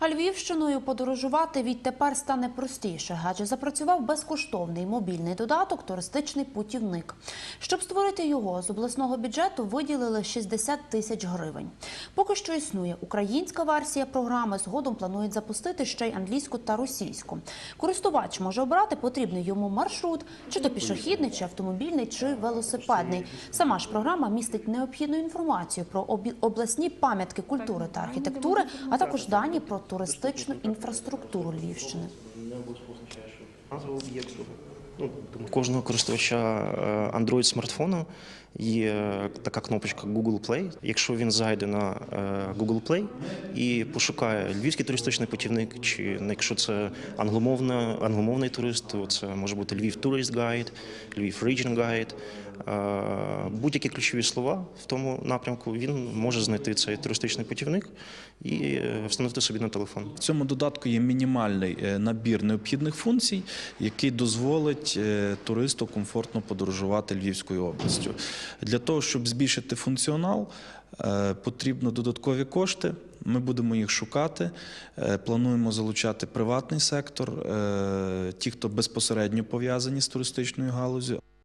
А Львівщиною подорожувати відтепер стане простіше, адже запрацював безкоштовний мобільний додаток Туристичний путівник. Щоб створити його з обласного бюджету виділили 60 тисяч гривень. Поки що існує українська версія програми. Згодом планують запустити ще й англійську та російську. Користувач може обрати потрібний йому маршрут, чи то пішохідний, чи автомобільний, чи велосипедний. Сама ж програма містить необхідну інформацію про обласні пам'ятки культури та архітектури, а також дані про туристичну інфраструктуру Львівщини. Ну, кожного користувача е, Android смартфону є така кнопочка Google Play. Якщо він зайде на е, Google Play і пошукає львівський туристичний путівник, чи ну, якщо це англомовна, англомовний турист, то це може бути Львів Tourist Guide, Львів Region Guide. Е, Будь-які ключові слова в тому напрямку він може знайти цей туристичний путівник і е, встановити собі на телефон. В цьому додатку є мінімальний е, набір необхідних функцій, який дозволить е, туристу комфортно подорожувати Львівською областю. Для того, щоб збільшити функціонал, е, потрібно додаткові кошти. Ми будемо їх шукати. Е, Плануємо залучати приватний сектор, ті, хто безпосередньо пов'язані з туристичною галузю.